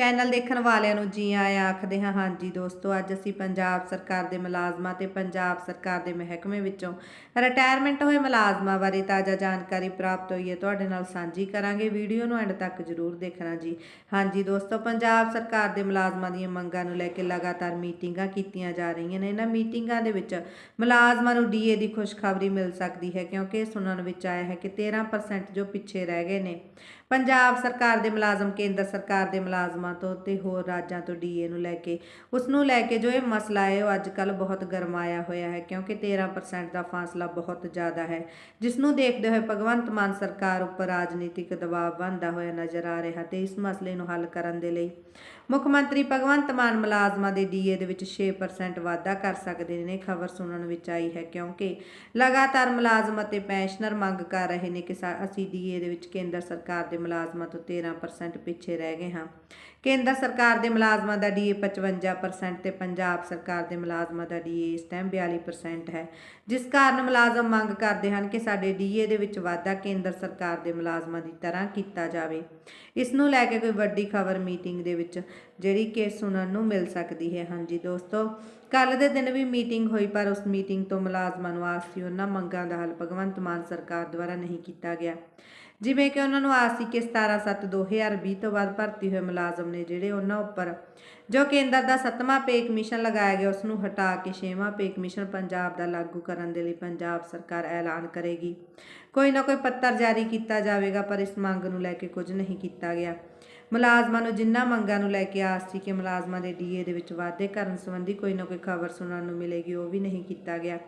Channel ਦੇਖਣ ਵਾਲਿਆਂ ਨੂੰ ਜੀ ਆਇਆਂ ਆਖਦੇ ਹਾਂ, ਹਾਂਜੀ ਦੋਸਤੋ, ਅੱਜ ਅਸੀਂ ਪੰਜਾਬ ਸਰਕਾਰ ਦੇ ਮੁਲਾਜ਼ਮਾਂ ਤੇ ਪੰਜਾਬ ਸਰਕਾਰ ਦੇ ਮਹਿਕਮੇ ਵਿੱਚੋਂ ਰਿਟਾਇਰਮੈਂਟ ਹੋਏ ਮੁਲਾਜ਼ਮਾਂ ਬਾਰੇ ਤਾਜ਼ਾ ਜਾਣਕਾਰੀ ਪ੍ਰਾਪਤ ਹੋਈ ਹੈ। ਤੁਹਾਡੇ ਨਾਲ ਸਾਂਝੀ ਕਰਾਂਗੇ। ਵੀਡੀਓ ਨੂੰ ਐਂਡ ਤੱਕ ਜ਼ਰੂਰ ਦੇਖਣਾ ਜੀ। ਹਾਂਜੀ ਦੋਸਤੋ, ਪੰਜਾਬ ਸਰਕਾਰ ਦੇ ਮੁਲਾਜ਼ਮਾਂ ਦੀਆਂ ਮੰਗਾਂ ਨੂੰ ਲੈ ਕੇ ਲਗਾਤਾਰ ਮੀਟਿੰਗਾਂ ਕੀਤੀਆਂ ਜਾ ਰਹੀਆਂ ਨੇ। ਇਹਨਾਂ ਮੀਟਿੰਗਾਂ ਦੇ ਵਿੱਚ ਮੁਲਾਜ਼ਮਾਂ ਨੂੰ ਡੀਏ ਦੀ ਖੁਸ਼ਖਬਰੀ ਮਿਲ ਸਕਦੀ ਹੈ, ਕਿਉਂਕਿ ਸੁਣਨ ਵਿੱਚ ਆਇਆ ਹੈ ਕਿ 13% ਜੋ ਪਿੱਛੇ ਰਹਿ ਗਏ ਨੇ। ਪੰਜਾਬ ਸਰਕਾਰ ਦੇ ਮੁਲਾਜ਼ਮ, ਕੇਂਦਰ ਸਰਕਾਰ ਦੇ ਮੁਲਾਜ਼ਮਾਂ ਤੋਂ ਤੇ ਹੋਰ ਰਾਜਾਂ ਤੋਂ ਡੀਏ ਨੂੰ ਲੈ ਕੇ। ਉਸ ਨੂੰ ਲੈ ਕੇ ਜੋ ਇਹ ਮਸਲਾ ਹੈ, ਉਹ ਅੱਜ ਕੱਲ ਬਹੁਤ ਗਰਮਾਇਆ ਹੋਇਆ ਹੈ, ਕਿਉਂਕਿ 13% ਦਾ ਫਾਸਲਾ ਬਹੁਤ ਜ਼ਿਆਦਾ ਹੈ। ਜਿਸ ਨੂੰ ਦੇਖਦੇ ਹੋਏ ਭਗਵੰਤ ਮਾਨ ਸਰਕਾਰ ਉੱਪਰ ਰਾਜਨੀਤਿਕ ਦਬਾਅ ਬਣਦਾ ਹੋਇਆ ਨਜ਼ਰ ਆ ਰਿਹਾ ਤੇ ਇਸ ਮਸਲੇ ਨੂੰ ਹੱਲ ਕਰਨ ਦੇ ਲਈ ਮੁੱਖ ਮੰਤਰੀ ਭਗਵੰਤ ਮਾਨ ਮੁਲਾਜ਼ਮਾਂ ਦੇ ਡੀਏ ਦੇ ਵਿੱਚ 6% ਵਾਧਾ ਕਰ ਸਕਦੇ ਨੇ, ਖਬਰ ਸੁਣਨ ਵਿੱਚ ਆਈ ਹੈ, ਕਿਉਂਕਿ ਲਗਾਤਾਰ ਮੁਲਾਜ਼ਮ ਅਤੇ ਪੈਨਸ਼ਨਰ ਮੰਗ ਕਰ ਰਹੇ ਨੇ ਕਿ ਸਾ- ਅਸੀਂ ਡੀਏ ਦੇ ਵਿੱਚ ਕੇਂਦਰ ਸਰਕਾਰ ਦੇ ਮੁਲਾਜ਼ਮਾਂ ਤੋਂ 13% ਪਿੱਛੇ ਰਹਿ ਗਏ ਹਾਂ। ਕੇਂਦਰ ਸਰਕਾਰ ਦੇ ਮੁਲਾਜ਼ਮਾਂ ਦਾ ਡੀਏ 55% ਤੇ ਪੰਜਾਬ ਸਰਕਾਰ ਦੇ ਮੁਲਾਜ਼ਮਾਂ ਦਾ ਡੀਏ ਇਸ ਟਾਈਮ 42% ਹੈ। ਜਿਸ ਕਾਰਨ ਮੁਲਾਜ਼ਮ ਮੰਗ ਕਰਦੇ ਹਨ ਕਿ ਸਾਡੇ ਡੀਏ ਦੇ ਵਿੱਚ ਵਾਧਾ ਕੇਂਦਰ ਸਰਕਾਰ ਦੇ ਮੁਲਾਜ਼ਮਾਂ ਦੀ ਤਰ੍ਹਾਂ ਕੀਤਾ ਜਾਵੇ। ਇਸ ਨੂੰ ਲੈ ਕੇ ਕੋਈ ਵੱਡੀ ਖਬਰ ਮੀਟਿੰਗ ਦੇ ਵਿੱਚ ਜਿਹੜੀ ਕਿ ਸੁਣਨ ਨੂੰ ਮਿਲ ਸਕਦੀ ਹੈ। ਹਾਂਜੀ ਦੋਸਤੋ ਕੱਲ ਦੇ ਦਿਨ ਵੀ ਮੀਟਿੰਗ ਹੋਈ, ਪਰ ਉਸ ਮੀਟਿੰਗ ਤੋਂ ਮੁਲਾਜ਼ਮਾਂ ਨੂੰ ਆਸ ਸੀ ਉਹਨਾਂ ਮੰਗਾਂ ਦਾ ਹੱਲ ਭਗਵੰਤ ਮਾਨ ਸਰਕਾਰ ਦੁਆਰਾ ਨਹੀਂ ਕੀਤਾ ਗਿਆ। ਜਿਵੇਂ ਕਿ ਉਹਨਾਂ ਨੂੰ ਆਸ ਸੀ ਕਿ 17/7/2020 ਤੋਂ ਬਾਅਦ ਭਰਤੀ ਹੋਏ ਮੁਲਾਜ਼ਮ ਨੇ ਜਿਹੜੇ ਉਹਨਾਂ ਉੱਪਰ ਜੋ ਕੇਂਦਰ ਦਾ ਸੱਤਵਾਂ ਪੇ ਕਮਿਸ਼ਨ ਲਗਾਇਆ ਗਿਆ, ਉਸ ਨੂੰ ਹਟਾ ਕੇ ਛੇਵਾਂ ਪੇ ਕਮਿਸ਼ਨ ਪੰਜਾਬ ਦਾ ਲਾਗੂ ਕਰਨ ਦੇ ਲਈ ਪੰਜਾਬ ਸਰਕਾਰ ਐਲਾਨ ਕਰੇਗੀ। ਕੋਈ ਨਾ ਕੋਈ ਪੱਤਰ ਜਾਰੀ ਕੀਤਾ ਜਾਵੇਗਾ, ਪਰ ਇਸ ਮੰਗ ਨੂੰ ਲੈ ਕੇ ਕੁਝ ਨਹੀਂ ਕੀਤਾ ਗਿਆ। ਮੁਲਾਜ਼ਮਾਂ ਨੂੰ ਜਿੰਨਾ ਮੰਗਾਂ ਨੂੰ ਲੈ ਕੇ ਆਸ ਸੀ ਕਿ ਮੁਲਾਜ਼ਮਾਂ ਦੇ ਡੀਏ ਦੇ ਵਿੱਚ ਵਾਧੇ ਕਰਨ ਸੰਬੰਧੀ ਕੋਈ ਨਾ ਕੋਈ ਖਬਰ ਸੁਣਨ ਨੂੰ ਮਿਲੇਗੀ, ਉਹ ਵੀ ਨਹੀਂ ਕੀਤਾ ਗਿਆ।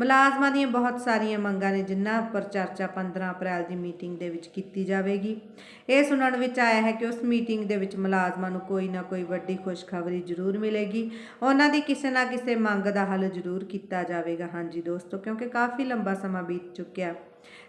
ਮੁਲਾਜ਼ਮਾਂ ਦੀਆਂ ਬਹੁਤ ਸਾਰੀਆਂ ਮੰਗਾਂ ਨੇ ਜਿਨ੍ਹਾਂ ਉੱਪਰ ਚਰਚਾ 15 ਅਪ੍ਰੈਲ ਦੀ ਮੀਟਿੰਗ ਦੇ ਵਿੱਚ ਕੀਤੀ ਜਾਵੇਗੀ। ਇਹ ਸੁਣਨ ਵਿੱਚ ਆਇਆ ਹੈ ਕਿ ਉਸ ਮੀਟਿੰਗ ਦੇ ਵਿੱਚ ਮੁਲਾਜ਼ਮਾਂ ਨੂੰ ਕੋਈ ਨਾ ਕੋਈ ਵੱਡੀ ਖੁਸ਼ਖਬਰੀ ਜ਼ਰੂਰ ਮਿਲੇਗੀ। ਉਹਨਾਂ ਦੀ ਕਿਸੇ ਨਾ ਕਿਸੇ ਮੰਗ ਦਾ ਹੱਲ ਜ਼ਰੂਰ ਕੀਤਾ ਜਾਵੇਗਾ। ਹਾਂਜੀ ਦੋਸਤੋ, ਕਿਉਂਕਿ ਕਾਫੀ ਲੰਬਾ ਸਮਾਂ ਬੀਤ ਚੁੱਕਿਆ।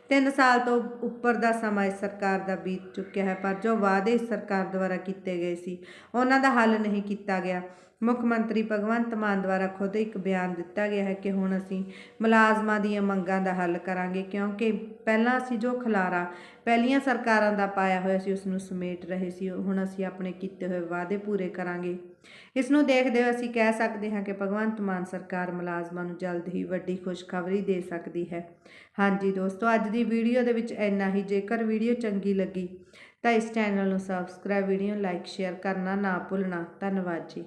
ਤਿੰਨ ਸਾਲ ਤੋਂ ਉੱਪਰ ਦਾ ਸਮਾਂ ਇਸ ਸਰਕਾਰ ਦਾ ਬੀਤ ਚੁੱਕਿਆ ਹੈ, ਪਰ ਜੋ ਵਾਅਦੇ ਇਸ ਸਰਕਾਰ ਦੁਆਰਾ ਕੀਤੇ ਗਏ ਸੀ। ਉਹਨਾਂ ਦਾ ਹੱਲ ਨਹੀਂ ਕੀਤਾ ਗਿਆ। ਮੁੱਖ ਮੰਤਰੀ ਭਗਵੰਤ ਮਾਨ ਦੁਆਰਾ ਖੁਦ ਇੱਕ ਬਿਆਨ ਦਿੱਤਾ ਗਿਆ ਹੈ ਕਿ ਹੁਣ ਅਸੀਂ ਮੁਲਾਜ਼ਮਾਂ ਦੀਆਂ ਮੰਗਾਂ ਦਾ ਹੱਲ ਕਰਾਂਗੇ, ਕਿਉਂਕਿ ਪਹਿਲਾਂ ਅਸੀਂ ਜੋ ਖਲਾਰਾ, ਪਹਿਲੀਆਂ ਸਰਕਾਰਾਂ ਦਾ ਪਾਇਆ ਹੋਇਆ ਸੀ ਉਸ ਨੂੰ ਸਮੇਟ ਰਹੇ ਸੀ। ਹੁਣ ਅਸੀਂ ਆਪਣੇ ਕੀਤੇ ਹੋਏ ਵਾਅਦੇ ਪੂਰੇ ਕਰਾਂਗੇ। ਇਸ ਨੂੰ ਦੇਖਦੇ ਹੋਏ ਅਸੀਂ ਕਹਿ ਸਕਦੇ ਹਾਂ ਕਿ ਭਗਵੰਤ ਮਾਨ ਸਰਕਾਰ ਮੁਲਾਜ਼ਮਾਂ ਨੂੰ ਜਲਦ ਹੀ ਵੱਡੀ ਖੁਸ਼ਖਬਰੀ ਦੇ ਸਕਦੀ ਹੈ। ਹਾਂਜੀ ਦੋਸਤੋ, ਅੱਜ ਦੀ ਵੀਡੀਓ ਦੇ ਵਿੱਚ ਇੰਨਾ ਹੀ। ਜੇਕਰ ਵੀਡੀਓ ਚੰਗੀ ਲੱਗੀ ਤਾਂ ਇਸ ਚੈਨਲ ਨੂੰ ਸਬਸਕ੍ਰਾਈਬ ਵੀਡੀਓ ਲਾਈਕ ਸ਼ੇਅਰ ਕਰਨਾ ਨਾ ਭੁੱਲਣਾ। ਧੰਨਵਾਦ ਜੀ।